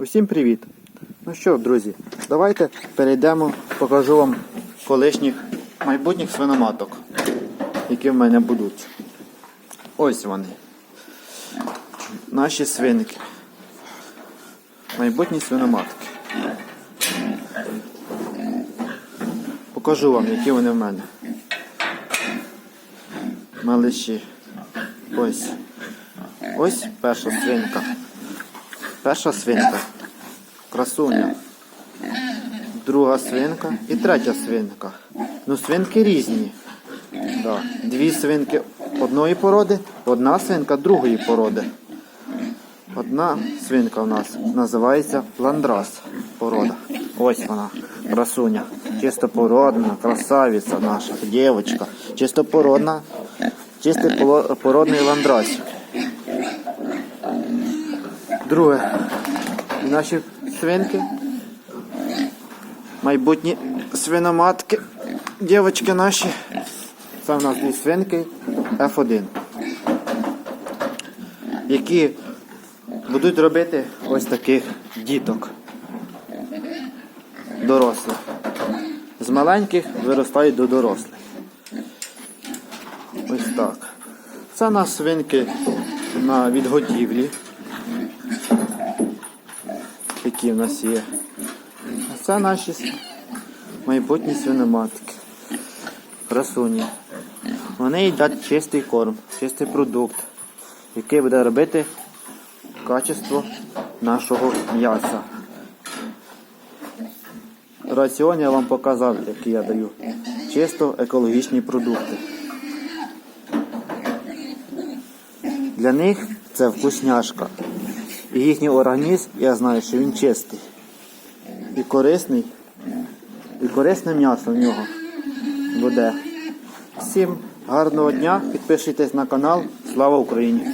Усім привіт! Ну що, друзі, давайте перейдемо, покажу вам колишніх майбутніх свиноматок, які в мене будуть. Ось вони. Наші свинки. Майбутні свиноматки. Покажу вам, які вони в мене. Малиші. Ось. Ось перша свинка. Перша свинка. Красуня. Друга свинка і третя свинка. Ну, свинки різні. Да. Дві свинки одної породи, одна свинка другої породи. Одна свинка у нас називається ландрас порода. Ось вона, красуня. Чистопородна, красавиця наша, дівчинка. Чистопородна, чистий породний ландрасик. Друге. Наші свинки. Майбутні свиноматки. Дівчатки наші. Це в нас дві свинки F1. Які будуть робити ось таких діток. Дорослих. З маленьких виростають до дорослих. Ось так. Це у нас свинки на відготівлі. Які в нас є. А це наші майбутні свиноматки. Красуні. Вони їдять чистий корм, чистий продукт, який буде робити качество нашого м'яса. Раціон я вам показав, який я даю. Чисто екологічні продукти. Для них це вкусняшка. І їхній організм, я знаю, що він чистий. І корисний. І корисне м'ясо в нього буде. Всім гарного дня, підпишіться на канал. Слава Україні!